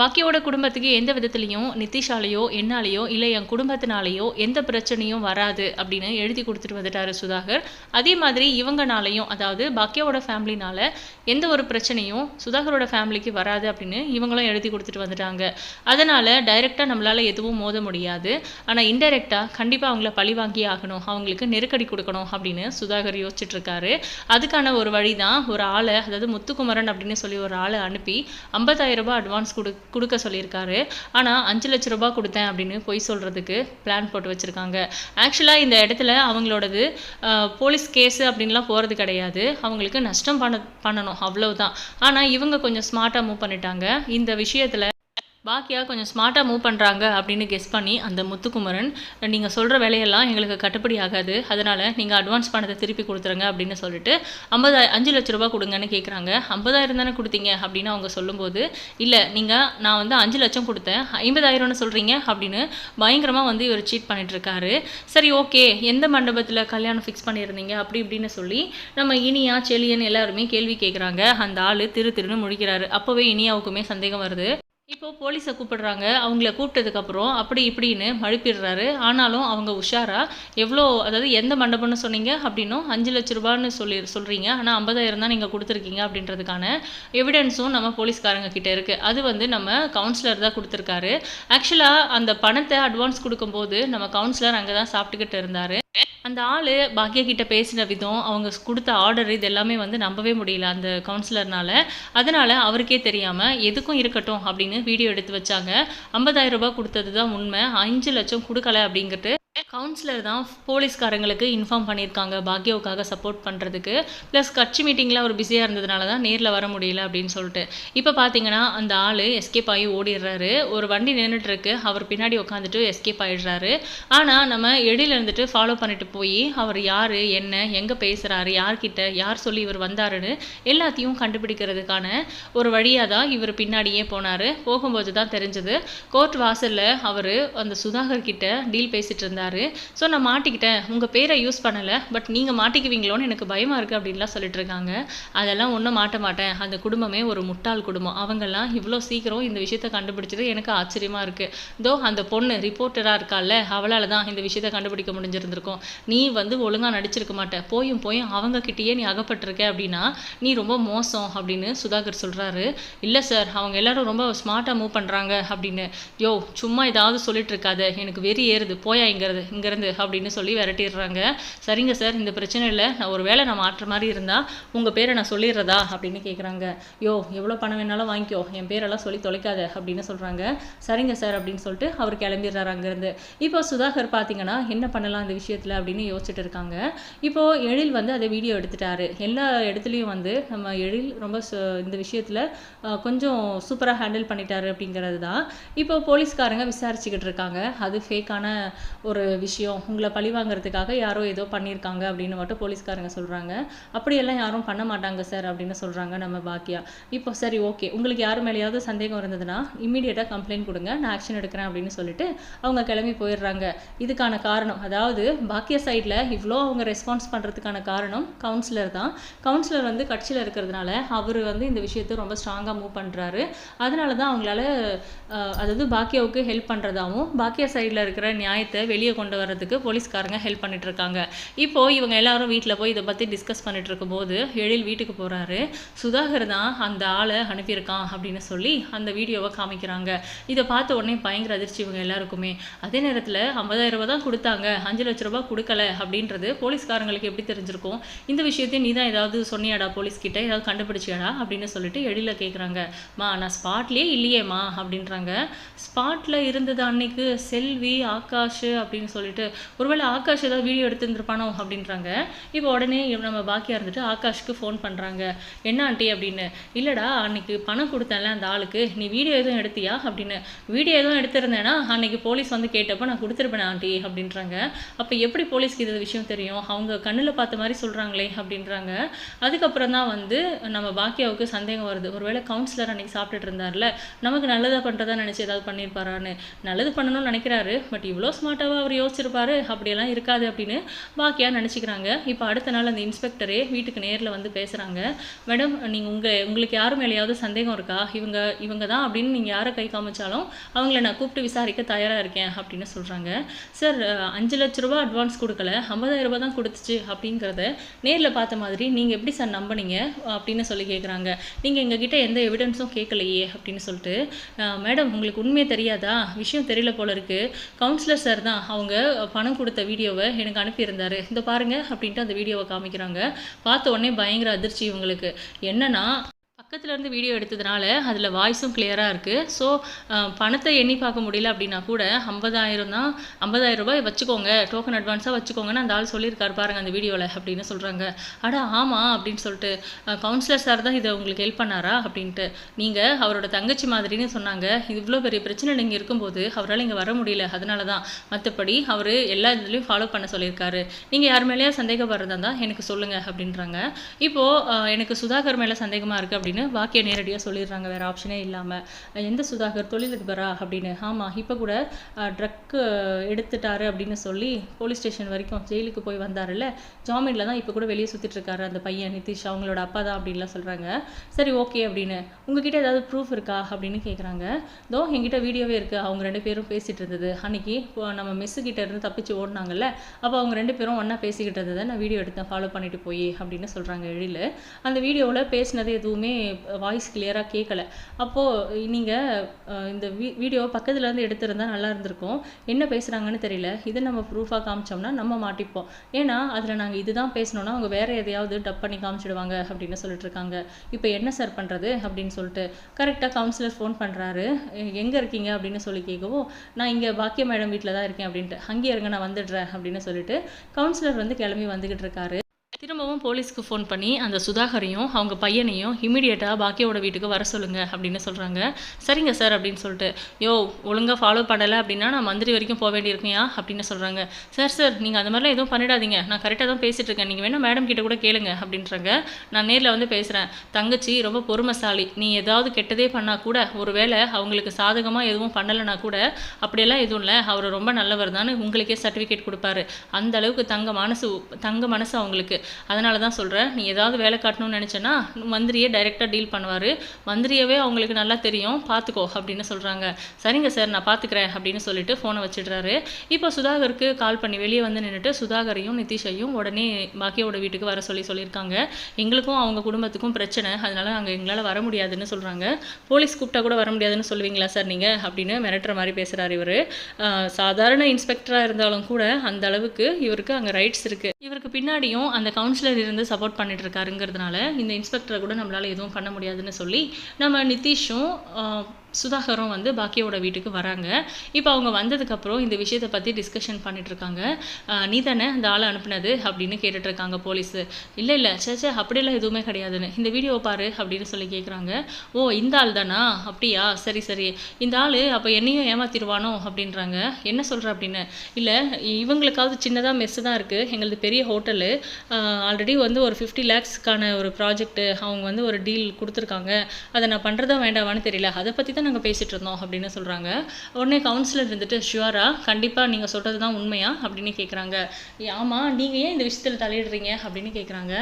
பாக்கியோட குடும்பத்துக்கு எந்த விதத்துலையும் நிதிஷாலேயோ என்னாலேயோ இல்லை என் குடும்பத்தினாலேயோ எந்த பிரச்சனையும் வராது அப்படின்னு எழுதி கொடுத்துட்டு வந்துட்டாரு சுதாகர். அதே மாதிரி இவங்கனாலையும் அதாவது பாக்கியாவோட ஃபேமிலினால எந்த ஒரு பிரச்சனையும் சுதாகரோட ஃபேமிலிக்கு வராது அப்படின்னு இவங்களும் எழுதி கொடுத்துட்டு வந்துட்டாங்க. அதனால் டைரெக்டாக நம்மளால் எதுவும் மோத முடியாது. ஆனால் இன்டெரக்டாக கண்டிப்பாக அவங்கள பழி வாங்கி ஆகணும் அவங்களுக்கு நெருக்கடி கொடுக்கணும் அப்படின்னு சுதாகர் யோசிச்சுட்டு இருக்காரு அதுக்கான ஒரு வழி தான் ஒரு ஆளை அதாவது முத்துக்குமரன் அப்படின்னு சொல்லி ஒரு ஆளை அனுப்பி ஐம்பதாயிரம் ரூபாய் அட்வான்ஸ் கொடு கொடுக்க சொல்லியிருக்காரு. ஆனால் அஞ்சு லட்ச ரூபாய் கொடுத்தேன் அப்படின்னு பொய் சொல்கிறதுக்கு பிளான் போட்டு வச்சுருக்காங்க. ஆக்சுவலாக இந்த இடத்துல அவங்களோடது போலீஸ் கேஸு அப்படின்லாம் போகிறது கிடையாது. அவங்களுக்கு நஷ்டம் பண்ண பண்ணணும். அவ்வளவுதான். ஆனால் இவங்க கொஞ்சம் ஸ்மார்ட்டாக மூவ் பண்ணிட்டாங்க. இந்த விஷயத்தில் பாக்கியா கொஞ்சம் ஸ்மார்ட்டாக மூவ் பண்ணுறாங்க அப்படின்னு கெஸ் பண்ணி அந்த முத்துக்குமரன் நீங்கள் சொல்கிற வேலையெல்லாம் எங்களுக்கு கட்டுப்படி ஆகாது. அதனால் நீங்கள் அட்வான்ஸ் பணத்தை திருப்பி கொடுத்துருங்க அப்படின்னு சொல்லிட்டு ஐம்பதாயிரம் அஞ்சு லட்ச ரூபா கொடுங்கன்னு கேட்குறாங்க ஐம்பதாயிரம் தானே கொடுத்தீங்க அப்படின்னு அவங்க சொல்லும்போது இல்லை நீங்கள் நான் வந்து அஞ்சு லட்சம் கொடுத்தேன். ஐம்பதாயிரம்னு சொல்கிறீங்க அப்படின்னு பயங்கரமாக வந்து இவர் சீட் பண்ணிட்டுருக்காரு. சரி ஓகே எந்த மண்டபத்தில் கல்யாணம் ஃபிக்ஸ் பண்ணியிருந்தீங்க? அப்படி இப்படின்னு சொல்லி நம்ம இனியா செலியன் எல்லாருமே கேள்வி கேட்குறாங்க அந்த ஆள் திரு திருன்னு முழிக்கிறாரு. அப்போவே இனியாவுக்குமே சந்தேகம் வருது. இப்போ போலீஸை கூப்பிடுறாங்க அவங்கள கூப்பிட்டதுக்கப்புறம் அப்படி இப்படின்னு மழுப்பிடுறாரு. ஆனாலும் அவங்க உஷாராக எவ்வளோ அதாவது எந்த மண்டபம்னு சொன்னீங்க? அப்படின்னும் அஞ்சு லட்ச ரூபான்னு சொல்லி சொல்கிறீங்க ஆனால் ஐம்பதாயிரம் தான் நீங்கள் கொடுத்துருக்கீங்க. அப்படின்றதுக்கான எவிடன்ஸும் நம்ம போலீஸ்காரங்க கிட்ட இருக்குது அது வந்து நம்ம கவுன்சிலர் தான் கொடுத்துருக்காரு. ஆக்சுவலாக அந்த பணத்தை அட்வான்ஸ் கொடுக்கும்போது நம்ம கவுன்சிலர் அங்கே தான் சாப்பிட்டுக்கிட்டு இருந்தார். அந்த ஆள் பாக்யா கிட்ட பேசின விதம் அவங்க கொடுத்த ஆர்டர் இது எல்லாமே வந்து நம்பவே முடியல அந்த கவுன்சிலர்னால அதனால அவருக்கே தெரியாமல் எதுக்கும் இருக்கட்டும் அப்படின்னு வீடியோ எடுத்து வச்சாங்க. ஐம்பதாயிரம் ரூபாய் கொடுத்தது தான் உண்மை. அஞ்சு லட்சம் கொடுக்கல அப்படிங்கிறது கவுன்சிலர் தான் போலீஸ்காரங்களுக்கு இன்ஃபார்ம் பண்ணியிருக்காங்க பாக்யோவுக்காக சப்போர்ட் பண்ணுறதுக்கு ப்ளஸ் கட்சி மீட்டிங்கில் அவர் பிஸியாக இருந்ததுனால தான் நேரில் வர முடியல அப்படின்னு சொல்லிட்டு. இப்போ பார்த்தீங்கன்னா அந்த ஆள் எஸ்கேப் ஆகி ஓடிடுறாரு. ஒரு வண்டி நின்றுட்டுருக்கு அவர் பின்னாடி உட்காந்துட்டு எஸ்கேப் ஆயிடுறாரு. ஆனால் நம்ம எடியில் இருந்துட்டு ஃபாலோ பண்ணிட்டு போய் அவர் யார் என்ன எங்கே பேசுகிறாரு யார்கிட்ட யார் சொல்லி இவர் வந்தாருன்னு எல்லாத்தையும் கண்டுபிடிக்கிறதுக்கான ஒரு வழியாக தான் இவர் பின்னாடியே போனார். போகும்போது தான் தெரிஞ்சது கோர்ட் வாசலில் அவர் அந்த சுதாகர் கிட்ட டீல் பேசிகிட்டு இருந்தார். ஸோ நான் மாட்டிக்கிட்டேன். உங்கள் பேரை யூஸ் பண்ணலை பட் நீங்கள் மாட்டிக்குவீங்களோன்னு எனக்கு பயமாக இருக்குது அப்படின்லாம் சொல்லிட்டு இருக்காங்க. அதெல்லாம் ஒன்றும் மாட்ட மாட்டேன். அந்த குடும்பமே ஒரு முட்டாள் குடும்பம். அவங்கெல்லாம் இவ்வளோ சீக்கிரம் இந்த விஷயத்தை கண்டுபிடிச்சது எனக்கு ஆச்சரியமாக இருக்குது தோ அந்த பொண்ணு ரிப்போர்ட்டராக இருக்கால்ல அவளால் தான் இந்த விஷயத்தை கண்டுபிடிக்க முடிஞ்சிருந்திருக்கும். நீ வந்து ஒழுங்காக நடிச்சிருக்க மாட்டேன் போயும் போயும் அவங்கக்கிட்டேயே நீ அகப்பட்டிருக்க அப்படின்னா நீ ரொம்ப மோசம் அப்படின்னு சுதாகர் சொல்கிறாரு இல்லை சார் அவங்க எல்லாரும் ரொம்ப ஸ்மார்ட்டாக மூவ் பண்ணுறாங்க அப்படின்னு. யோ சும்மா ஏதாவது சொல்லிட்டு இருக்காத. எனக்கு வெறி ஏறுது. போயாங்கிறது இங்கேருந்து அப்படின்னு சொல்லி விரட்டிடுறாங்க. சரிங்க சார் இந்த பிரச்சனை இல்லை நான் ஒரு வேளை நான் மாற்ற மாதிரி இருந்தால் உங்கள் பேரை நான் சொல்லிடுறதா அப்படின்னு கேட்குறாங்க யோ எவ்வளோ பணம் வேணாலும் வாங்கிக்கோ என் பேரெல்லாம் சொல்லி தொலைக்காத அப்படின்னு சொல்கிறாங்க சரிங்க சார் அப்படின்னு சொல்லிட்டு அவர் கிளம்பிடுறாரு அங்கேருந்து. இப்போ சுதாகர் பார்த்தீங்கன்னா என்ன பண்ணலாம் இந்த விஷயத்தில் அப்படின்னு யோசிச்சுட்டு இருக்காங்க. இப்போது எழில் வந்து அதை வீடியோ எடுத்துட்டாரு. எல்லா இடத்துலையும் வந்து நம்ம எழில் ரொம்ப சு- இந்த விஷயத்தில் கொஞ்சம் சூப்பராக ஹேண்டில் பண்ணிட்டாரு அப்படிங்கிறது தான் இப்போ போலீஸ்காரங்க விசாரிச்சுக்கிட்டு இருக்காங்க. அது ஃபேக்கான ஒரு விஷயம் உங்களை பழி வாங்குறதுக்காக யாரோ ஏதோ பண்ணியிருக்காங்க அப்படின்னு மட்டும் போலீஸ்காரங்க சொல்கிறாங்க அப்படியெல்லாம் யாரும் பண்ண மாட்டாங்க சார் அப்படின்னு சொல்கிறாங்க நம்ம பாக்கியா இப்போ சரி ஓகே. உங்களுக்கு யார் மேலேயாவது சந்தேகம் இருந்ததுன்னா இம்மீடியட்டாக கம்ப்ளைண்ட் கொடுங்க. நான் ஆக்ஷன் எடுக்கிறேன் அப்படின்னு சொல்லிட்டு அவங்க கிளம்பி போயிடுறாங்க. இதுக்கான காரணம் அதாவது பாக்கியா சைடில் இவ்வளோ அவங்க ரெஸ்பான்ஸ் பண்ணுறதுக்கான காரணம் கவுன்சிலர் தான். கவுன்சிலர் வந்து கட்சியில் இருக்கிறதுனால அவர் வந்து இந்த விஷயத்தை ரொம்ப ஸ்ட்ராங்காக மூவ் பண்ணுறாரு அதனால தான் அவங்களால அதாவது பாக்கியாவுக்கு ஹெல்ப் பண்ணுறதாகவும் பாக்கியா சைடில் இருக்கிற நியாயத்தை வெளியே கொண்டு வர்றதுக்கு போலீஸ்காரங்க ஹெல்ப் பண்ணிட்டு இருக்காங்க இப்போ இவங்க எல்லாரும் வீட்டில் போய் இதை பற்றி டிஸ்கஸ் பண்ணிட்டு இருக்கும்போது எழில் வீட்டுக்கு போகிறாரு சுதாகர் தான் அந்த ஆளை அனுப்பியிருக்கான் அப்படின்னு சொல்லி அந்த வீடியோவை காமிக்கிறாங்க. இதை பார்த்த உடனே பயங்கர அதிர்ச்சி இவங்க எல்லாருக்குமே. அதே நேரத்தில் ஐம்பதாயிரம் ரூபாய் தான் கொடுத்தாங்க. அஞ்சு லட்ச ரூபாய் கொடுக்கல அப்படின்றது போலீஸ்காரங்களுக்கு எப்படி தெரிஞ்சிருக்கும்? இந்த விஷயத்தையும் நீ தான் ஏதாவது சொன்னியாடா போலீஸ் கிட்ட ஏதாவது கண்டுபிடிச்சியாடா? அப்படின்னு சொல்லிட்டு எழில கேட்குறாங்க மா நான் ஸ்பாட்லேயே இல்லையேம்மா அப்படின்றாங்க. ஸ்பாட்டில் இருந்தது அன்னைக்கு செல்வி ஆகாஷ் அப்படின்னு சொல்லிட்டு ஒருவேளை ஆகாஷ் ஏதாவது வீடியோ எடுத்துருந்துருப்பானோ அப்படின்றாங்க. இப்போ உடனே நம்ம பாக்கியா இருந்துட்டு ஆகாஷ்க்கு ஃபோன் பண்ணுறாங்க என்ன ஆண்டி அப்படின்னு. இல்லைடா அன்னைக்கு பணம் கொடுத்தேன்ல அந்த ஆளுக்கு. நீ வீடியோ எதுவும் எடுத்தியா? அப்படின்னு. வீடியோ எதுவும் எடுத்திருந்தேன்னா அன்னைக்கு போலீஸ் வந்து கேட்டப்போ நான் கொடுத்துருப்பேன் ஆண்டி அப்படின்றாங்க. அப்போ எப்படி போலீஸ்க்கு இது விஷயம் தெரியும்? அவங்க கண்ணில் பார்த்த மாதிரி சொல்கிறாங்களே அப்படின்றாங்க. அதுக்கப்புறம் தான் வந்து நம்ம பாக்கியாவுக்கு சந்தேகம் வருது. ஒருவேளை கவுன்சிலர் அன்னைக்கு சாப்பிட்டுட்டு இருந்தார்ல. நமக்கு நல்லதாக பண்ணுறதா நினச்சி ஏதாவது பண்ணியிருப்பாரான்னு நல்லது பண்ணணும்னு நினைக்கிறாரு. பட் இவ்வளோ ஸ்மார்ட்டாக அவர் யோசிச்சிருப்பாரு அப்படியெல்லாம் இருக்காது அப்படின்னு பாக்கியா நினச்சிக்கிறாங்க. இப்போ அடுத்த நாள் அந்த இன்ஸ்பெக்டரே வீட்டுக்கு நேரில் வந்து பேசுகிறாங்க மேடம் நீங்கள் உங்கள் உங்களுக்கு யார் மேலேயாவது சந்தேகம் இருக்கா? இவங்க இவங்க தான் அப்படின்னு நீங்கள் யாரை கை காமிச்சாலும் அவங்கள நான் கூப்பிட்டு விசாரிக்க தயாராக இருக்கேன் அப்படின்னு சொல்கிறாங்க சார் அஞ்சு லட்ச ரூபா அட்வான்ஸ் கொடுக்கல. ஐம்பதாயிரம் ரூபா தான் கொடுத்துச்சு அப்படிங்கிறத நேரில் பார்த்த மாதிரி நீங்கள் எப்படி சார் நம்பினீங்க? அப்படின்னு சொல்லி கேட்குறாங்க நீங்கள் எங்ககிட்ட எந்த எவிடன்ஸும் கேட்கலையே அப்படின்னு சொல்லிட்டு மேடம் உங்களுக்கு உண்மையே தெரியாதா? விஷயம் தெரியல போல இருக்குது கவுன்சிலர் சார் தான் அவங்க பணம் கொடுத்த வீடியோவை எனக்கு அனுப்பியிருந்தாரு. இந்த பாருங்க அப்படின்ட்டு அந்த வீடியோவை காமிக்கிறாங்க. பார்த்த உடனே பயங்கர அதிர்ச்சி இவங்களுக்கு. என்னன்னா பக்கத்தில் இருந்து வீடியோ எடுத்ததுனால அதில் வாய்ஸும் கிளியராக இருக்குது ஸோ பணத்தை எண்ணி பார்க்க முடியல அப்படின்னா கூட ஐம்பதாயிரம் தான் ஐம்பதாயிரம் ரூபாய் வச்சுக்கோங்க. டோக்கன் அட்வான்ஸாக வச்சுக்கோங்கன்னு அந்த ஆள் சொல்லியிருக்காரு பாருங்கள் அந்த வீடியோவில் அப்படின்னு சொல்கிறாங்க அட ஆமாம் அப்படின்னு சொல்லிட்டு கவுன்சிலர் சார் தான் இதை உங்களுக்கு ஹெல்ப் பண்ணாரா அப்படின்ட்டு. நீங்கள் அவரோட தங்கச்சி மாதிரின்னு சொன்னாங்க. இது இவ்வளோ பெரிய பிரச்சனை நீங்கள் இருக்கும்போது அவரால் இங்கே வர முடியல. அதனால தான் மற்றபடி அவர் எல்லா இதுலேயும் ஃபாலோ பண்ண சொல்லியிருக்காரு. நீங்கள் யார் மேலேயே சந்தேகப்படுறதா இருந்தால் எனக்கு சொல்லுங்கள் அப்படின்றாங்க. இப்போது எனக்கு சுதாகர் மேலே சந்தேகமாக இருக்குது அப்படின்னு வாக்கிய நேரடியாக சொல்லிடுறாங்க. வேறு ஆப்ஷனே இல்லாமல் எந்த சுதாகர் தொழிலதிபரா அப்படின்னு? ஆமாம் இப்போ கூட ட்ரக்கு எடுத்துட்டாரு அப்படின்னு சொல்லி போலீஸ் ஸ்டேஷன் வரைக்கும் ஜெயிலுக்கு போய் வந்தாருல்ல? ஜாமீனில் தான் இப்போ கூட வெளியே சுற்றிட்டு இருக்காரு அந்த பையன் நிதிஷ். அவங்களோட அப்பா தான் அப்படின்லாம் சொல்கிறாங்க சரி ஓகே அப்படின்னு. உங்ககிட்ட ஏதாவது ப்ரூஃப் இருக்கா அப்படின்னு கேட்குறாங்க தோ எங்கிட்ட வீடியோவே இருக்குது அவங்க ரெண்டு பேரும் பேசிகிட்டு இருந்தது. அன்னைக்கு இப்போ நம்ம மெஸ்ஸு கிட்டே இருந்து தப்பிச்சு ஓடினாங்கல்ல? அப்போ அவங்க ரெண்டு பேரும் ஒன்றா பேசிக்கிட்டு இருந்ததை நான் வீடியோ எடுத்தேன். ஃபாலோ பண்ணிட்டு போய் அப்படின்னு சொல்கிறாங்க எழில். அந்த வீடியோவில் பேசினது எதுவுமே வாய்ஸ் கிளியராக கேட்கல அப்போது நீங்கள் இந்த வீ வீடியோ பக்கத்துலேருந்து எடுத்திருந்தால் எடுத்திருந்தா நல்லா இருந்திருக்கும். என்ன பேசுகிறாங்கன்னு தெரியல. இதை நம்ம ப்ரூஃபாக காமிச்சோம்னா நம்ம மாட்டிப்போம். ஏன்னா அதில் நாங்கள் இதுதான் பேசணும்னா அவங்க வேறு எதையாவது டப் பண்ணி காமிச்சிடுவாங்க அப்படின்னு சொல்லிட்டு இருக்காங்க. இப்போ என்ன சார் பண்ணுறது அப்படின்னு சொல்லிட்டு கரெக்டாக கவுன்சிலர் ஃபோன் பண்ணுறாரு எங்கே இருக்கீங்க அப்படின்னு சொல்லி கேட்கவும் நான் இங்கே பாக்கிய மேடம் வீட்டில் தான் இருக்கேன் அப்படின்ட்டு அங்கேயே இருங்க நான் வந்துடுறேன் அப்படின்னு சொல்லிட்டு கவுன்சிலர் வந்து கிளம்பி வந்துக்கிட்டு இருக்காரு. திரும்பவும் போலீஸ்க்கு ஃபோன் பண்ணி அந்த சுதாகரையும் அவங்க பையனையும் இமீடியட்டாக பாக்கியோட வீட்டுக்கு வர சொல்லுங்கள் அப்படின்னு சொல்கிறாங்க சரிங்க சார் அப்படின்னு சொல்லிட்டு யோ ஒழுங்காக ஃபாலோ பண்ணலை அப்படின்னா நான் மந்திரி வரைக்கும் போக வேண்டியிருக்கையா அப்படின்னு சொல்கிறாங்க சார் சார் நீங்கள் அந்த மாதிரிலாம் எதுவும் பண்ணிடாதீங்க. நான் கரெக்டாக தான் பேசிகிட்டு இருக்கேன். நீங்கள் வேணால் மேடம் கிட்ட கூட கேளுங்க அப்படின்றாங்க. நான் நேரில் வந்து பேசுகிறேன் தங்கச்சி ரொம்ப பொறுமைசாலி. நீ ஏதாவது கெட்டதே பண்ணால் கூட ஒருவேளை அவங்களுக்கு சாதகமாக எதுவும் பண்ணலைனா கூட அப்படியெல்லாம் எதுவும் இல்லை. அவர் ரொம்ப நல்லவர் தான் உங்களுக்கே சர்டிஃபிகேட் கொடுப்பாரு. அந்த அளவுக்கு தங்க மனசு தங்க மனசு அவங்களுக்கு. அதனால தான் சொல்கிறேன் நீ ஏதாவது வேலை காட்டணும்னு நினச்சேன்னா மந்திரியை டைரெக்டாக டீல் பண்ணுவார். மந்திரியவே அவங்களுக்கு நல்லா தெரியும். பார்த்துக்கோ அப்படின்னு சொல்கிறாங்க சரிங்க சார் நான் பார்த்துக்கிறேன் அப்படின்னு சொல்லிட்டு ஃபோனை வச்சிடுறாரு. இப்போ சுதாகருக்கு கால் பண்ணி வெளியே வந்து நின்றுட்டு சுதாகரையும் நிதிஷையும் உடனே பாக்கியோட வீட்டுக்கு வர சொல்லி சொல்லியிருக்காங்க. எங்களுக்கும் அவங்க குடும்பத்துக்கும் பிரச்சனை. அதனால நாங்கள் எங்களால் வர முடியாதுன்னு சொல்கிறாங்க போலீஸ் கூப்பிட்டா கூட வர முடியாதுன்னு சொல்லுவீங்களா சார் நீங்கள் அப்படின்னு மிரட்டுற மாதிரி பேசுகிறார் இவர். சாதாரண இன்ஸ்பெக்டராக இருந்தாலும் கூட அந்த அளவுக்கு இவருக்கு அங்கே ரைட்ஸ் இருக்குது இவருக்கு பின்னாடியும் அந்த கவுன்சிலர் இருந்து சப்போர்ட் பண்ணிட்டு இருக்காருங்கிறதுனால இந்த இன்ஸ்பெக்டரை கூட நம்மளால் எதுவும் பண்ண முடியாதுன்னு சொல்லி நம்ம நிதிஷும் சுதாகரும் வந்து பாக்கியோட வீட்டுக்கு வராங்க. இப்போ அவங்க வந்ததுக்கப்புறம் இந்த விஷயத்தை பற்றி டிஸ்கஷன் பண்ணிட்டுருக்காங்க. நீ தானே அந்த ஆளை அனுப்புனது அப்படின்னு கேட்டுட்ருக்காங்க போலீஸு. இல்லை இல்லை சேச்சே அப்படியெல்லாம் எதுவுமே கிடையாதுன்னு. இந்த வீடியோ பாரு அப்படின்னு சொல்லி கேட்குறாங்க ஓ இந்த ஆள் தானா? அப்படியா? சரி சரி. இந்த ஆள் அப்போ என்னையும் ஏமாத்திடுவானோ? அப்படின்றாங்க. என்ன சொல்கிற அப்படின்னு? இல்லை இவங்களுக்காவது சின்னதாக மெஸ்ஸு தான் இருக்குது எங்களது பெரிய ஹோட்டலு. ஆல்ரெடி வந்து ஒரு ஃபிஃப்டி லேக்ஸ்க்கான ஒரு ப்ராஜெக்ட்டு அவங்க வந்து ஒரு டீல் கொடுத்துருக்காங்க. அதை நான் பண்ணுறதா வேண்டாமான்னு தெரியல. அதை பற்றி தான் நாங்கள் பேசிகிட்டு இருந்தோம் அப்படின்னு சொல்கிறாங்க உடனே கவுன்சிலர் இருந்துட்டு ஷுவரா கண்டிப்பாக நீங்கள் சொல்கிறது தான் உண்மையா? அப்படின்னு கேட்குறாங்க ஆமாம் நீங்கள் ஏன் இந்த விஷயத்தில் தலையிடுறீங்க? அப்படின்னு கேட்குறாங்க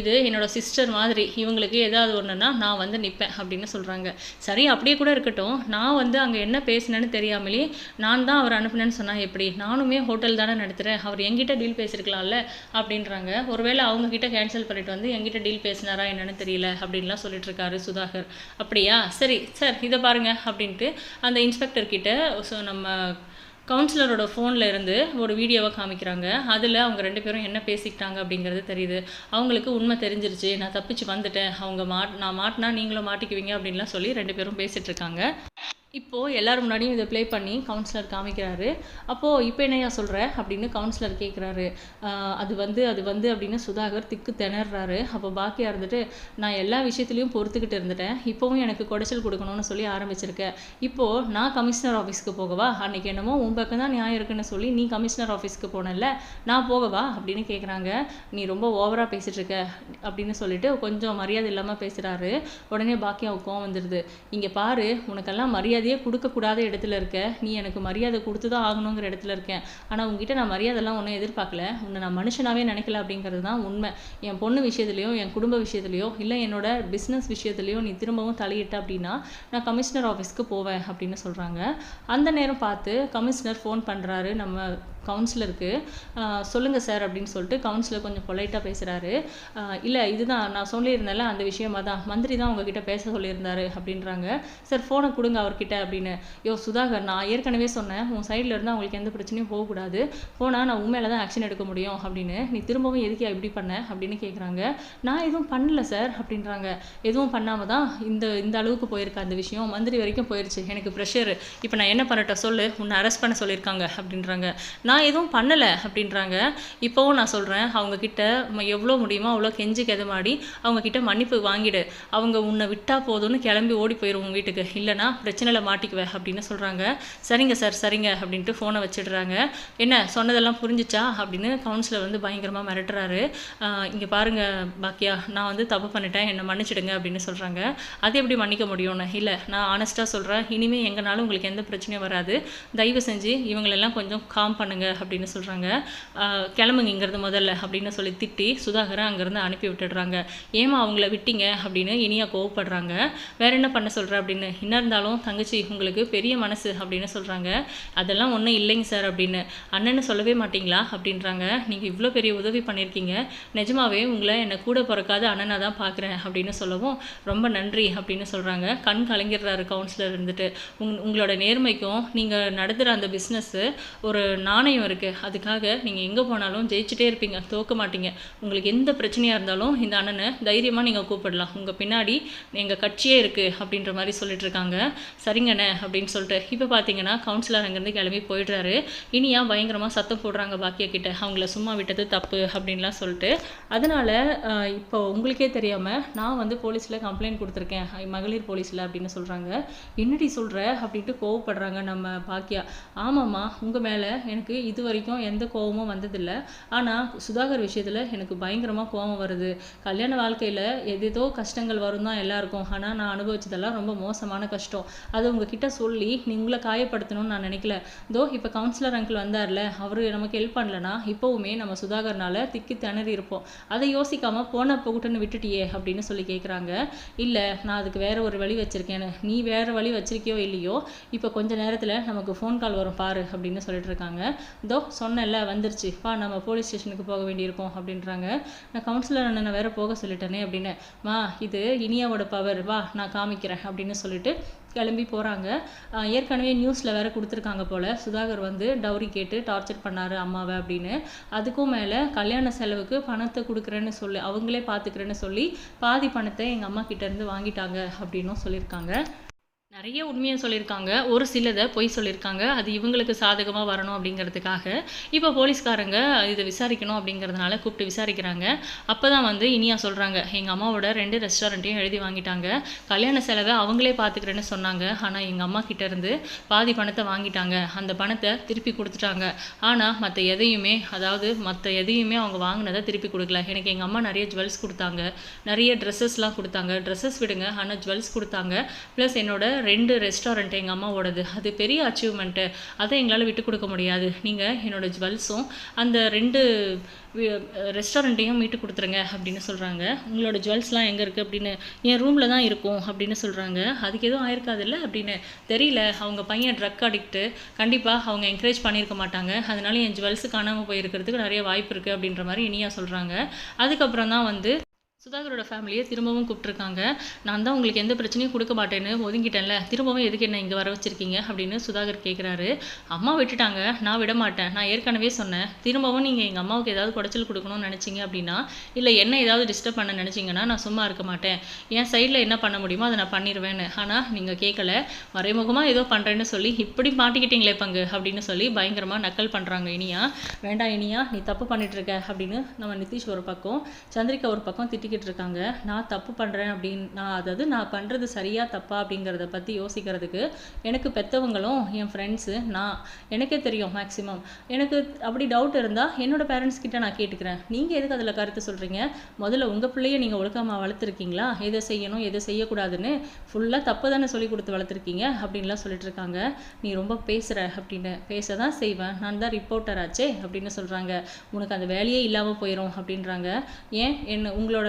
இது என்னோட சிஸ்டர் மாதிரி இவங்களுக்கு ஏதாவது ஒன்றுனா நான் வந்து நிற்பேன் அப்படின்னு சொல்கிறாங்க சரி அப்படியே கூட இருக்கட்டும். நான் வந்து அங்கே என்ன பேசினேன்னு தெரியாமலே நான் தான் அவர் அனுப்புனேன்னு சொன்னால் எப்படி? நானுமே ஹோட்டல் தானே நடத்துகிறேன் அவர் என்கிட்ட டீல் பேசியிருக்கலாம்ல அப்படின்றாங்க. ஒருவேளை அவங்கக்கிட்ட கேன்சல் பண்ணிட்டு வந்து எங்கிட்ட டீல் பேசினாரா என்னன்னு தெரியல அப்படின்லாம் சொல்லிட்டு இருக்காரு சுதாகர். அப்படியா? சரி சார் இதை பாருங்க. அப்படின்ட்டு அந்த இன்ஸ்பெக்டர் கிட்ட ஸோ நம்ம கவுன்சிலரோட ஃபோனில் இருந்து ஒரு வீடியோவை காமிக்கிறாங்க. அதில் அவங்க ரெண்டு பேரும் என்ன பேசிக்கிட்டாங்க அப்படிங்கிறது தெரியுது. அவங்களுக்கு உண்மை தெரிஞ்சிருச்சு. நான் தப்பிச்சு வந்துட்டேன். அவங்க மாட் நான் மாட்டினா நீங்களும் மாட்டிக்குவீங்க அப்படின்லாம் சொல்லி ரெண்டு பேரும் பேசிகிட்டு இருக்காங்க. இப்போது எல்லாரும் முன்னாடியும் இதை ப்ளே பண்ணி கவுன்சிலர் காமிக்கிறாரு. அப்போது இப்போ என்னையா சொல்கிற அப்படின்னு கவுன்சிலர் கேட்குறாரு அது வந்து அது வந்து அப்படின்னு சுதாகர் திக்கு திணறாரு. அப்போ பாக்கியாக இருந்துட்டு நான் எல்லா விஷயத்துலையும் பொறுத்துக்கிட்டு இருந்துட்டேன். இப்போவும் எனக்கு குடைச்சல் கொடுக்கணும்னு சொல்லி ஆரம்பிச்சிருக்கேன் இப்போது நான் கமிஷனர் ஆஃபீஸ்க்கு போகவா? அன்னைக்கு என்னமோ உன் பக்கம் தான் நியாயம் இருக்குன்னு சொல்லி நீ கமிஷனர் ஆஃபீஸ்க்கு போனல நான் போகவா? அப்படின்னு கேட்குறாங்க நீ ரொம்ப ஓவராக பேசிட்டு இருக்க அப்படின்னு சொல்லிட்டு கொஞ்சம் மரியாதை இல்லாமல் பேசுகிறாரு உடனே பாக்கியாவுக்கு கோவம் வந்துடுது இங்கே பாரு உனக்கெல்லாம் மரியாதை மரியாதையே கொடுக்கக்கூடாத இடத்துல இருக்க. நீ எனக்கு மரியாதை கொடுத்து தான் ஆகணுங்கிற இடத்துல இருக்கேன். ஆனால் உங்ககிட்ட நான் மரியாதைலாம் ஒன்றும் எதிர்பார்க்கல. உன்னை நான் மனுஷனாகவே நினைக்கல அப்படிங்கிறது தான் உண்மை. என் பொண்ணு விஷயத்துலையோ என் குடும்ப விஷயத்துலையோ இல்லை என்னோட பிஸ்னஸ் விஷயத்துலையோ நீ திரும்பவும் தலையிட்ட அப்படின்னா நான் கமிஷனர் ஆஃபீஸ்க்கு போவேன் அப்படின்னு சொல்கிறாங்க அந்த நேரம் பார்த்து கமிஷனர் ஃபோன் பண்ணுறாரு நம்ம கவுன்சிலருக்கு சொல்லுங்கள் சார் அப்படின்னு சொல்லிட்டு கவுன்சிலர் கொஞ்சம் பொலைட்டாக பேசுகிறாரு இல்லை இதுதான் நான் சொல்லியிருந்தேன்ல அந்த விஷயமா தான். மந்திரி தான் உங்ககிட்ட பேச சொல்லியிருந்தாரு அப்படின்றாங்க. சார் ஃபோனை கொடுங்க அவர்கிட்ட அப்படின்னு. யோ சுதாகர் நான் ஏற்கனவே சொன்னேன். உன் சைடில் இருந்தால் அவங்களுக்கு எந்த பிரச்சனையும் போகக்கூடாது. போனால் நான் உண்மையில தான் ஆக்ஷன் எடுக்க முடியும் அப்படின்னு. நீ திரும்பவும் எதுக்கு இப்படி பண்ண? அப்படின்னு கேட்குறாங்க நான் எதுவும் பண்ணல சார் அப்படின்றாங்க. எதுவும் பண்ணாமல் தான் இந்த இந்த அளவுக்கு போயிருக்கா அந்த விஷயம். மந்திரி வரைக்கும் போயிருச்சு. எனக்கு ப்ரெஷர் இப்போ நான் என்ன பண்ணட்ட சொல்லு. உன்னை அரெஸ்ட் பண்ண சொல்லியிருக்காங்க அப்படின்றாங்க. நான் எதுவும் பண்ணலை அப்படின்றாங்க. இப்போவும் நான் சொல்கிறேன் அவங்கக்கிட்ட எவ்வளோ முடியுமோ அவ்வளோ கெஞ்சி கெதமாடி அவங்கக்கிட்ட மன்னிப்பு வாங்கிடு. அவங்க உன்னை விட்டால் போதும்னு கிளம்பி ஓடி போயிடும் உங்கள் வீட்டுக்கு. இல்லைனா பிரச்சனையில் மாட்டிக்குவே அப்படின்னு சொல்கிறாங்க சரிங்க சார் சரிங்க அப்படின்ட்டு ஃபோனை வச்சிடுறாங்க. என்ன சொன்னதெல்லாம் புரிஞ்சிச்சா அப்படின்னு கவுன்சிலர் வந்து பயங்கரமாக மிரட்டுறாரு. இங்கே பாருங்கள் பாக்கியா நான் வந்து தப்பு பண்ணிட்டேன் என்னை மன்னிச்சிடுங்க அப்படின்னு சொல்கிறாங்க அது எப்படி மன்னிக்க முடியும்னு? இல்லை நான் ஆனஸ்ட்டாக சொல்கிறேன் இனிமேல் எங்கனாலும் உங்களுக்கு எந்த பிரச்சனையும் வராது. தயவு செஞ்சு இவங்களெல்லாம் கொஞ்சம் காம் பண்ணுங்க அப்படின்னு சொல்கிறாங்க கிளம்புங்க இங்கிறது முதல்ல அப்படின்னு சொல்லி திட்டி சுதாகரை அங்கேருந்து அனுப்பி விட்டுடுறாங்க. ஏமா அவங்கள விட்டீங்க அப்படின்னு இனியா கோவப்படுறாங்க. வேற என்ன பண்ண சொல்கிற அப்படின்னு. என்ன இருந்தாலும் தங்கச்சி உங்களுக்கு பெரிய மனசு அப்படின்னு சொல்கிறாங்க அதெல்லாம் ஒன்றும் இல்லைங்க சார் அப்படின்னு. அண்ணன்னு சொல்லவே மாட்டிங்களா அப்படின்றாங்க. நீங்கள் இவ்வளோ பெரிய உதவி பண்ணியிருக்கீங்க. நிஜமாவே உங்களை என்னை கூட பிறக்காத அண்ணனாக தான் பார்க்குறேன் அப்படின்னு சொல்லவும் ரொம்ப நன்றி அப்படின்னு சொல்கிறாங்க கண் கலங்கிடுறாரு கவுன்சிலர் இருந்துட்டு. உங் உங்களோட நேர்மைக்கும் நீங்கள் நடத்துகிற அந்த பிஸ்னஸ்ஸு ஒரு நாணயம் இருக்குது அதுக்காக நீங்கள் எங்கே போனாலும் ஜெயிச்சுட்டே இருப்பீங்க. தோக்க மாட்டீங்க. உங்களுக்கு எந்த பிரச்சனையாக இருந்தாலும் இந்த அண்ணனை தைரியமாக நீங்கள் கூப்பிடலாம். உங்கள் பின்னாடி எங்கள் கட்சியே இருக்குது அப்படின்ற மாதிரி சொல்லிட்டு இருக்காங்க. சரிங்கண்ணே அப்படின்னு சொல்லிட்டு. இப்போ பார்த்தீங்கன்னா கவுன்சிலர் அங்கேருந்து கிளம்பி போயிடுறாரு. இனியா பயங்கரமாக சத்தம் போடுறாங்க பாக்கிய கிட்ட அவங்கள சும்மா விட்டது தப்பு அப்படின்லாம் சொல்லிட்டு. அதனால் இப்போ உங்களுக்கே தெரியாமல் நான் வந்து போலீஸில் கம்ப்ளைண்ட் கொடுத்துருக்கேன். மகளிர் போலீஸில் அப்படின்னு சொல்கிறாங்க என்னடி சொல்கிற அப்படின்ட்டு கோவப்படுறாங்க நம்ம பாக்கியா. ஆமாம்மா உங்கள் மேலே எனக்கு இது வரைக்கும் எந்த கோவமும் வந்ததில்லை. ஆனால் சுதாகர் விஷயத்தில் எனக்கு பயங்கரமாக கோவம் வருது. கல்யாண வாழ்க்கையில் எதேதோ கஷ்டங்கள் வரும் தான் எல்லாருக்கும். ஆனால் நான் அனுபவிச்சதெல்லாம் ரொம்ப மோசமான கஷ்டம். அது உங்ககிட்ட சொல்லி நீங்களை காயப்படுத்தணும்னு நான் நினைக்கல. தோ இப்போ கவுன்சிலர் அங்கிள் வந்தார்ல அவர் நமக்கு ஹெல்ப் பண்ணலனா இப்போவுமே நம்ம சுதாகர்னால திக்கி திணறி இருப்போம். அதை யோசிக்காமல் போன போகட்டுன்னு விட்டுட்டியே அப்படின்னு சொல்லி கேட்குறாங்க இல்லை நான் அதுக்கு வேற ஒரு வழி வச்சுருக்கேன்னு. நீ வேற வழி வச்சிருக்கியோ இல்லையோ இப்போ கொஞ்ச நேரத்தில் நமக்கு ஃபோன் கால் வரும் பாரு அப்படின்னு சொல்லிட்டு இருக்காங்க. தோ சொன்னேன்ல வந்துருச்சு. வா நம்ம போலீஸ் ஸ்டேஷனுக்கு போக வேண்டியிருக்கோம் அப்படின்றாங்க. நான் கவுன்சிலர் அண்ணனை வேற போக சொல்லிட்டேனே அப்படின்னு. மா இது இனியாவோட பவர் வா நான் காமிக்கிறேன் அப்படின்னு சொல்லிட்டு கிளம்பி போகிறாங்க ஏற்கனவே நியூஸில் வேற கொடுத்துருக்காங்க போல். சுதாகர் வந்து டவுரி கேட்டு டார்ச்சர் பண்ணாரு அம்மாவை அப்படின்னு. அதுக்கும் மேலே கல்யாண செலவுக்கு பணத்தை கொடுக்குறேன்னு சொல்லி அவங்களே பார்த்துக்கிறேன்னு சொல்லி பாதி பணத்தை எங்கள் அம்மா கிட்டேருந்து வாங்கிட்டாங்க அப்படின்னும் சொல்லியிருக்காங்க. நிறைய உண்மையை சொல்லியிருக்காங்க. ஒரு சிலதை பொய் சொல்லியிருக்காங்க. அது இவங்களுக்கு சாதகமாக வரணும் அப்படிங்கிறதுக்காக. இப்போ போலீஸ்காரங்க இதை விசாரிக்கணும் அப்படிங்கிறதுனால கூப்பிட்டு விசாரிக்கிறாங்க. அப்போ தான் வந்து இனியா சொல்கிறாங்க எங்கள் அம்மாவோட ரெண்டு ரெஸ்டாரண்ட்டையும் எழுதி வாங்கிட்டாங்க. கல்யாண செலவை அவங்களே பார்த்துக்கிறேன்னு சொன்னாங்க. ஆனால் எங்கள் அம்மா கிட்டேருந்து பாதி பணத்தை வாங்கிட்டாங்க. அந்த பணத்தை திருப்பி கொடுத்துட்டாங்க. ஆனால் மற்ற எதையுமே அதாவது மற்ற எதையுமே அவங்க வாங்கினதை திருப்பி கொடுக்கல. எனக்கு எங்கள் அம்மா நிறைய ஜுவல்ஸ் கொடுத்தாங்க. நிறைய ட்ரெஸ்ஸஸ்லாம் கொடுத்தாங்க. ட்ரெஸ்ஸஸ் விடுங்க ஆனால் ஜுவல்ஸ் கொடுத்தாங்க. ப்ளஸ் என்னோட ரெண்டு ரெஸ்டாரண்ட் எங்கள் அம்மாவோடது. அது பெரிய அச்சீவ்மெண்ட்டு அதை எங்களால் விட்டு கொடுக்க முடியாது. நீங்கள் என்னோடய ஜுவல்ஸும் அந்த ரெண்டு ரெஸ்டாரண்ட்டையும் மீட்டு கொடுத்துருங்க அப்படின்னு சொல்கிறாங்க உங்களோட ஜுவல்ஸ்லாம் எங்கே இருக்குது அப்படின்னு? என் ரூமில் தான் இருக்கும் அப்படின்னு சொல்கிறாங்க அதுக்கு எதுவும் ஆயிருக்காதுல்ல அப்படின்னு தெரியல. அவங்க பையன் ட்ரக் அடிக்ட்டு கண்டிப்பாக அவங்க என்கரேஜ் பண்ணியிருக்க மாட்டாங்க. அதனால என் ஜுவல்ஸு காணாமல் போயிருக்கிறதுக்கு நிறைய வாய்ப்பு இருக்குது அப்படின்ற மாதிரி இனியா சொல்கிறாங்க அதுக்கப்புறம் தான் வந்து சுதாகரோட ஃபேமிலியை திரும்பவும் கூப்பிட்ருக்காங்க நான் தான் உங்களுக்கு எந்த பிரச்சனையும் கொடுக்க மாட்டேன்னு ஒதுங்கிட்டேன்ல. திரும்பவும் எதுக்கு என்ன இங்கே வர வச்சுருக்கீங்க? அப்படின்னு சுதாகர் கேட்குறாரு அம்மா விட்டுட்டாங்க. நான் விட மாட்டேன். நான் ஏற்கனவே சொன்னேன். திரும்பவும் நீங்கள் எங்கள் அம்மாவுக்கு ஏதாவது குடைச்சல் கொடுக்கணும்னு நினச்சிங்க அப்படின்னா இல்லை என்ன ஏதாவது டிஸ்டர்ப் பண்ண நினச்சிங்கன்னா நான் சும்மா இருக்க மாட்டேன். என் சைடில் என்ன பண்ண முடியுமோ அதை நான் பண்ணிடுவேன்னு ஆனால் நீங்கள் கேட்கல மறைமுகமாக ஏதோ பண்ணுறேன்னு சொல்லி இப்படி மாட்டிக்கிட்டீங்களே பங்கு அப்படின்னு சொல்லி பயங்கரமாக நக்கல் பண்ணுறாங்க இனியா. வேண்டாம் இனியா நீ தப்பு பண்ணிட்டு இருக்க அப்படின்னு நம்ம நிதிஷ் ஒரு பக்கம் சந்திரிகா ஒரு பக்கம் திட்டி திட்டிக்கிட்டு இருக்காங்க நான் தப்பு பண்ணுறேன் அப்படின்னு நான் அதாவது நான் பண்ணுறது சரியாக தப்பா அப்படிங்கிறத பற்றி யோசிக்கிறதுக்கு எனக்கு பெற்றவங்களும் என் ஃப்ரெண்ட்ஸு நான் எனக்கே தெரியும் மேக்ஸிமம் எனக்கு அப்படி டவுட் இருந்தால் என்னோட பேரண்ட்ஸ் கிட்ட நான் கேட்டுக்கிறேன். நீங்கள் எதுக்கு அதில் கருத்து சொல்கிறீங்க முதல்ல உங்கள் பிள்ளைய நீங்கள் ஒழுக்கமாக வளர்த்துருக்கீங்களா? எதை செய்யணும் எதை செய்யக்கூடாதுன்னு ஃபுல்லாக தப்பு தானே சொல்லி கொடுத்து வளர்த்துருக்கீங்க அப்படின்லாம் சொல்லிட்டு இருக்காங்க நீ ரொம்ப பேசுகிற அப்படின்னு பேச தான் செய்வேன். நான் தான் ரிப்போர்ட்டர் ஆச்சே அப்படின்னு சொல்கிறாங்க உனக்கு அந்த வேலையே இல்லாமல் போயிடும் அப்படின்றாங்க. ஏன்? என்ன உங்களோட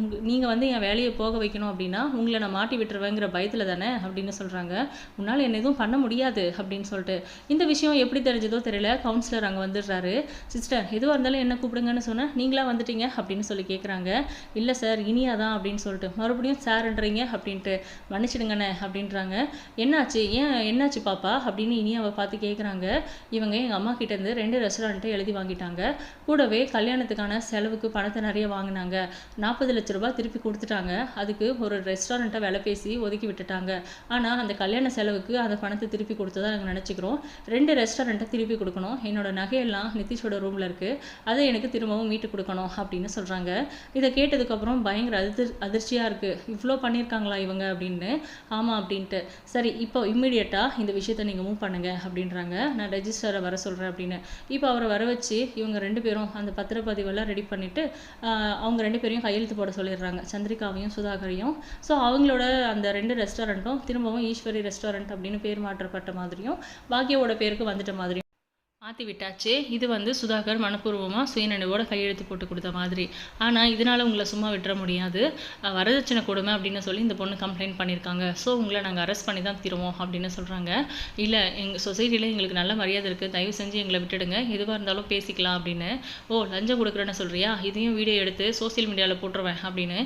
உங்க நீங்கள் வந்து என் வேலையை போக வைக்கணும் அப்படின்னா உங்களை நான் மாட்டி விட்டுருவேங்கிற பயத்தில் தானே அப்படின்னு சொல்கிறாங்க உன்னால் என்ன எதுவும் பண்ண முடியாது அப்படின்னு சொல்லிட்டு. இந்த விஷயம் எப்படி தெரிஞ்சதோ தெரியல. கவுன்சிலர் அங்கே வந்துடுறாரு. சிஸ்டர் எதுவாக இருந்தாலும் என்ன கூப்பிடுங்கன்னு சொன்னேன் நீங்களா வந்துட்டீங்க அப்படின்னு சொல்லி கேட்குறாங்க இல்லை சார் இனியா தான் அப்படின்னு சொல்லிட்டு. மறுபடியும் சார்ன்றீங்க அப்படின்ட்டு. மன்னிச்சிடுங்கண்ணே அப்படின்றாங்க. என்னாச்சு? ஏன் என்னாச்சு பாப்பா? அப்படின்னு இனியாவை பார்த்து கேட்குறாங்க இவங்க எங்கள் அம்மா கிட்டேருந்து ரெண்டு ரெஸ்டாரண்ட்டை எழுதி வாங்கிட்டாங்க. கூடவே கல்யாணத்துக்கான செலவுக்கு பணத்தை நிறைய வாங்கினாங்க. நான் நாற்பது லட்ச ரூபாய் திருப்பி கொடுத்துட்டாங்க. அதுக்கு ஒரு ரெஸ்டாரண்ட்டை விலை பேசி ஒதுக்கி விட்டுட்டாங்க. ஆனால் அந்த கல்யாண செலவுக்கு அந்த பணத்தை திருப்பி கொடுத்ததாக நாங்கள் நினச்சிக்கிறோம். ரெண்டு ரெஸ்டாரண்ட்டை திருப்பி கொடுக்கணும். என்னோடய நகையெல்லாம் நிதிஷோட ரூமில் இருக்குது அதை எனக்கு திரும்பவும் மீட்டு கொடுக்கணும் அப்படின்னு சொல்கிறாங்க இதை கேட்டதுக்கப்புறம் பயங்கர அதிர் அதிர்ச்சியாக இருக்குது இவ்வளோ பண்ணியிருக்காங்களா இவங்க அப்படின்னு. ஆமாம் அப்படின்ட்டு. சரி இப்போ இம்மிடியட்டாக இந்த விஷயத்தை நீங்கள் மூவ் பண்ணுங்க அப்படின்றாங்க. நான் ரெஜிஸ்டரை வர சொல்கிறேன் அப்படின்னு. இப்போ அவரை வர வச்சு இவங்க ரெண்டு பேரும் அந்த பத்திரப்பதிவெல்லாம் ரெடி பண்ணிவிட்டு அவங்க ரெண்டு பேரையும் கையெழுத்து போட சொல்லிடுறாங்க. சந்திரிகாவையும் சுதாகரையும். ஸோ அவங்களோட அந்த ரெண்டு ரெஸ்டாரண்ட்டும் திரும்பவும் ஈஸ்வரி ரெஸ்டாரண்ட் அப்படின்னு பேர் மாற்றப்பட்ட மாதிரியும் பாக்கியாவோட பேருக்கு வந்துட்ட மாதிரியும் மாற்றி விட்டாச்சு. இது வந்து சுதாகர் மனப்பூர்வமாக சுயநினைவோட கையெழுத்து போட்டு கொடுத்த மாதிரி. ஆனால் இதனால் உங்களை சும்மா விட்டுற முடியாது. வரதட்சணை கொடுமை அப்படின்னு சொல்லி இந்த பொண்ணு கம்ப்ளைண்ட் பண்ணியிருக்காங்க. ஸோ உங்களை நாங்கள் அரெஸ்ட் பண்ணி தான் தீருவோம் அப்படின்னு சொல்கிறாங்க இல்லை எங்கள் சொசைட்டியில் எங்களுக்கு நல்ல மரியாதை இருக்குது தயவு செஞ்சு எங்களை விட்டுடுங்க. எதுவாக இருந்தாலும் பேசிக்கலாம் அப்படின்னு. ஓ லஞ்சம் கொடுக்குறேன்னு சொல்கிறியா இதையும் வீடியோ எடுத்து சோஷியல் மீடியாவில் போட்டுருவேன் அப்படின்னு.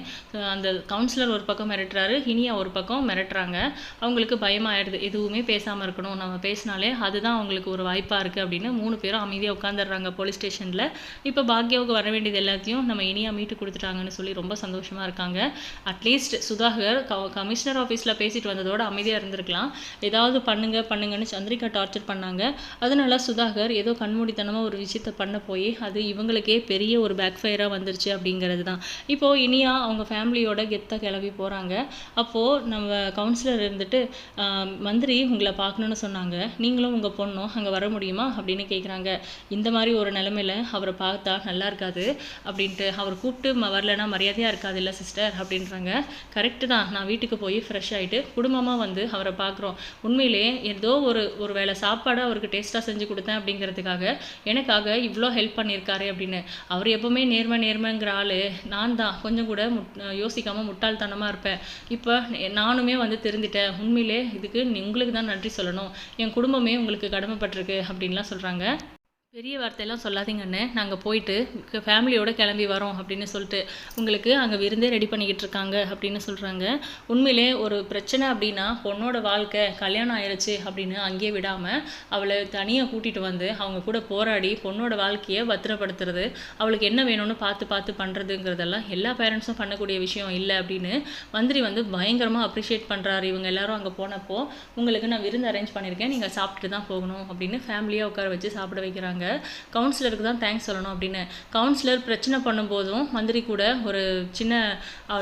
அந்த கவுன்சிலர் ஒரு பக்கம் மிரட்டுறாரு. இனியா ஒரு பக்கம் மிரட்டுறாங்க. அவங்களுக்கு பயமாயிடுது எதுவுமே பேசாமல் இருக்கணும். நம்ம பேசினாலே அதுதான் அவங்களுக்கு ஒரு வாய்ப்பாக இருக்குது அப்படின்னு மூணு பேரும் அமைதியாக உட்காந்துடுறாங்க போலீஸ் ஸ்டேஷனில் இப்போ பாக்யாவுக்கு வர வேண்டியது எல்லாத்தையும் நம்ம இனியா மீட்டு கொடுத்துட்டாங்கன்னு சொல்லி ரொம்ப சந்தோஷமாக இருக்காங்க. அட்லீஸ்ட் சுதாகர் கமிஷனர் ஆஃபீஸில் பேசிட்டு வந்ததோட அமைதியாக இருந்திருக்கலாம். ஏதாவது பண்ணுங்க பண்ணுங்கன்னு சந்திரிகா டார்ச்சர் பண்ணாங்க. அதனால சுதாகர் ஏதோ கண்மூடித்தனமாக ஒரு விஷயத்த பண்ண போய் அது இவங்களுக்கே பெரிய ஒரு பேக் ஃபயராக வந்துருச்சு அப்படிங்கிறது தான் இப்போது இனியா அவங்க ஃபேமிலியோட கெத்தாக கிளம்பி போகிறாங்க அப்போது நம்ம கவுன்சிலர் இருந்துட்டு மந்திரி உங்களை பார்க்கணுன்னு சொன்னாங்க. நீங்களும் உங்கள் பொண்ணும் அங்கே வர முடியுமா? அப்படின்னு கேட்குறாங்க இந்த மாதிரி ஒரு நிலமையில அவரை பார்த்தா நல்லா இருக்காது அப்படின்ட்டு அவர் கூப்பிட்டு வரலன்னா மரியாதையாக இருக்காது இல்லை சிஸ்டர் அப்படின்றாங்க. கரெக்டு தான். நான் வீட்டுக்கு போய் ஃப்ரெஷ் ஆகிட்டு குடும்பமாக வந்து அவரை பார்க்குறோம். உண்மையிலேயே ஏதோ ஒரு ஒரு வேளை சாப்பாடு அவருக்கு டேஸ்ட்டாக செஞ்சு கொடுத்தேன் அப்படிங்கிறதுக்காக எனக்காக இவ்வளோ ஹெல்ப் பண்ணியிருக்காரு அப்படின்னு. அவர் எப்பவுமே நேர்மை நேர்மைங்கிற ஆள். நான் தான். கொஞ்சம் கூட முட் யோசிக்காமல் முட்டாள்தனமாக இருப்பேன். இப்போ நானுமே வந்து தெரிஞ்சிட்டேன் உண்மையிலே இதுக்கு உங்களுக்கு தான் நன்றி சொல்லணும். என் குடும்பமே உங்களுக்கு கடமைப்பட்டிருக்கு அப்படின்லாம் சொல்கிறாங்க பண்ணுறாங்க பெரிய வார்த்தையெல்லாம் சொல்லாதீங்கன்னு நாங்கள் போயிட்டு ஃபேமிலியோட கிளம்பி வரோம் அப்படின்னு சொல்லிட்டு உங்களுக்கு அங்கே விருந்தே ரெடி பண்ணிக்கிட்டு இருக்காங்க அப்படின்னு சொல்கிறாங்க உண்மையிலே ஒரு பிரச்சனை அப்படின்னா பொண்ணோட வாழ்க்கை கல்யாணம் ஆயிடுச்சு அப்படின்னு அங்கேயே விடாமல் அவளை தனியாக கூட்டிகிட்டு வந்து அவங்க கூட போராடி பொண்ணோட வாழ்க்கையை பத்திரப்படுத்துறது அவளுக்கு என்ன வேணும்னு பார்த்து பார்த்து பண்ணுறதுங்கிறதெல்லாம் எல்லா பேரண்ட்ஸும் பண்ணக்கூடிய விஷயம் இல்லை அப்படின்னு மந்திரி வந்து பயங்கரமாக அப்ரிஷியேட் பண்ணுறாரு இவங்க எல்லாரும் அங்கே போனப்போ உங்களுக்கு நான் விருந்து அரேஞ்ச் பண்ணியிருக்கேன். நீங்கள் சாப்பிட்டு தான் போகணும் அப்படின்னு ஃபேமிலியாக உட்கார வச்சு சாப்பிட வைக்கிறாங்க. கவுன்சிலருக்கு தான் தேங்க்ஸ் சொல்லணும் அப்படின்னு. கவுன்சிலர் பிரச்சனை பண்ணும்போதும் மந்திரி கூட ஒரு சின்ன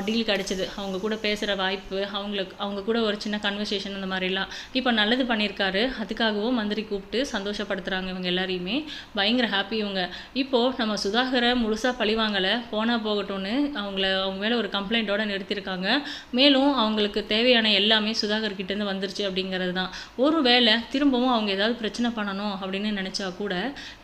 டீல் கிடச்சிது. அவங்க கூட பேசுகிற வாய்ப்பு அவங்களுக்கு அவங்க கூட ஒரு சின்ன கன்வர்சேஷன் அந்த மாதிரிலாம். இப்போ நல்லது பண்ணியிருக்காரு. அதுக்காகவும் மந்திரி கூப்பிட்டு சந்தோஷப்படுத்துகிறாங்க இவங்க எல்லாரையுமே. பயங்கர ஹாப்பி இவங்க. இப்போது நம்ம சுதாகரை முழுசாக பழிவாங்கலை போனால் போகட்டும்னு அவங்கள அவங்க மேலே ஒரு கம்ப்ளைண்ட்டோடு நிறுத்தியிருக்காங்க. மேலும் அவங்களுக்கு தேவையான எல்லாமே சுதாகர் கிட்டேருந்து வந்துருச்சு அப்படிங்கிறது தான். ஒரு வேளை திரும்பவும் அவங்க ஏதாவது பிரச்சனை பண்ணணும் அப்படின்னு நினச்சா கூட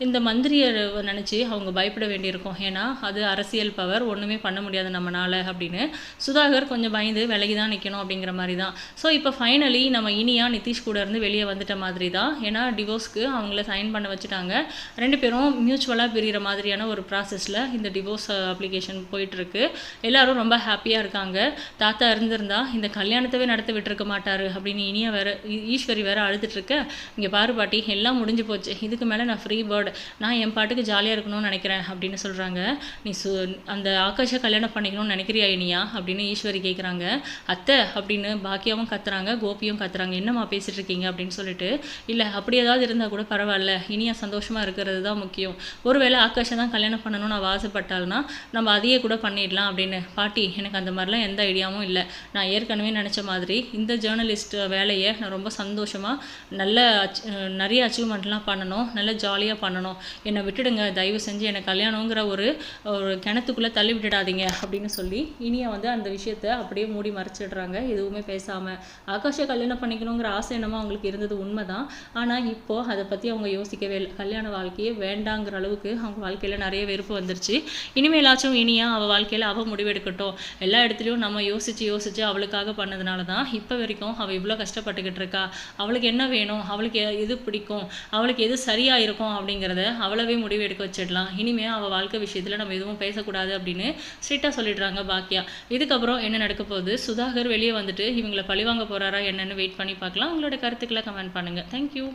இந்த மந்திரியை நினச்சி அவங்க பயப்பட வேண்டியிருக்கும். ஏன்னா அது அரசியல் பவர் ஒன்றுமே பண்ண முடியாது நம்மளால் அப்படின்னு. சுதாகர் கொஞ்சம் பயந்து விலகி தான் நிற்கணும் அப்படிங்கிற மாதிரி தான். ஸோ இப்போ ஃபைனலி நம்ம இனியா நிதிஷ் கூட இருந்து வெளியே வந்துட்ட மாதிரி தான். ஏன்னா டிவோர்ஸ்க்கு அவங்கள சைன் பண்ண வச்சுட்டாங்க. ரெண்டு பேரும் மியூச்சுவலாக பிரிகிற மாதிரியான ஒரு ப்ராசஸில் இந்த டிவோர்ஸ் அப்ளிகேஷன் போயிட்டுருக்கு எல்லாரும் ரொம்ப ஹாப்பியாக இருக்காங்க. தாத்தா இருந்திருந்தா இந்த கல்யாணத்தவே நடத்த விட்டுருக்க மாட்டார் அப்படின்னு இனியா வேற ஈஸ்வரி வேற அழுதுட்டுருக்க இங்கே பாரு பாட்டி எல்லாம் முடிஞ்சு போச்சு. இதுக்கு மேலே நான் ஃப்ரீ வேர்டு நான் என் பாட்டுக்கு ஜாலியாக இருக்கணும்னு நினைக்கிறேன் அப்படின்னு சொல்கிறாங்க நீ சு அந்த ஆகாஷை கல்யாணம் பண்ணிக்கணும்னு நினைக்கிறியா இனியா? அப்படின்னு ஈஸ்வரி கேட்குறாங்க அத்தை அப்படின்னு பாக்கியாவும் கத்துறாங்க கோபியும் கத்துறாங்க. என்னம்மா பேசிகிட்டு இருக்கீங்க? அப்படின்னு சொல்லிட்டு இல்லை அப்படி ஏதாவது இருந்தால் கூட பரவாயில்ல. இனியா சந்தோஷமாக இருக்கிறது தான் முக்கியம். ஒருவேளை ஆகாஷை தான் கல்யாணம் பண்ணணும்னு நான் ஆசைப்பட்டால்னா நம்ம அதையே கூட பண்ணிடலாம் அப்படின்னு. பாட்டி எனக்கு அந்த மாதிரிலாம் எந்த ஐடியாவும் இல்லை. நான் ஏற்கனவே நினச்ச மாதிரி இந்த ஜேர்னலிஸ்ட் வேலையை நான் ரொம்ப சந்தோஷமாக நல்ல ach- நிறைய அச்சீவ்மெண்ட்லாம் பண்ணணும். நல்ல ஜாலியாக பண்ணணும். என்னை விட்டுடுங்க தயவு செஞ்சு என்னை கல்யாணங்கிற ஒரு ஒரு கிணத்துக்குள்ளே தள்ளி விட்டுடாதீங்க அப்படின்னு சொல்லி இனியா வந்து அந்த விஷயத்த அப்படியே மூடி மறைச்சிடுறாங்க. எதுவுமே பேசாமல் ஆகாஷை கல்யாணம் பண்ணிக்கணுங்கிற ஆசை என்னமோ அவங்களுக்கு இருந்தது உண்மை தான் ஆனால் இப்போ அதை பற்றி அவங்க யோசிக்கவே இல்லை. கல்யாண வாழ்க்கையே வேண்டாங்கிற அளவுக்கு அவங்க வாழ்க்கையில் நிறைய வெறுப்பு வந்துருச்சு. இனிமேலாச்சும் இனியா அவள் வாழ்க்கையில் அவள் முடிவெடுக்கட்டும். எல்லா இடத்துலையும் நம்ம யோசிச்சு யோசிச்சு அவளுக்காக பண்ணதுனால தான் இப்போ வரைக்கும் அவள் இவ்வளோ கஷ்டப்பட்டுக்கிட்டு இருக்கா. அவளுக்கு என்ன வேணும்? அவளுக்கு எது பிடிக்கும்? அவளுக்கு எது சரியாக இருக்கும் அப்படிங்கிறத அவளவே முடிவு எடுக்க வச்சிடலாம். இனிமே அவள் வாழ்க்கை விஷயத்தில் நம்ம எதுவும் பேசக்கூடாது அப்படின்னு ஸ்ட்ரிக்டாக சொல்லிடுறாங்க பாக்கியா. இதுக்கப்புறம் என்ன நடக்க போகுது? சுதாகர் வெளியே வந்துட்டு இவங்களை பழிவாங்க போறாரா என்னன்னு வெயிட் பண்ணி பார்க்கலாம். உங்களோட கருத்துக்களை கமெண்ட் பண்ணுங்க. தேங்க்யூ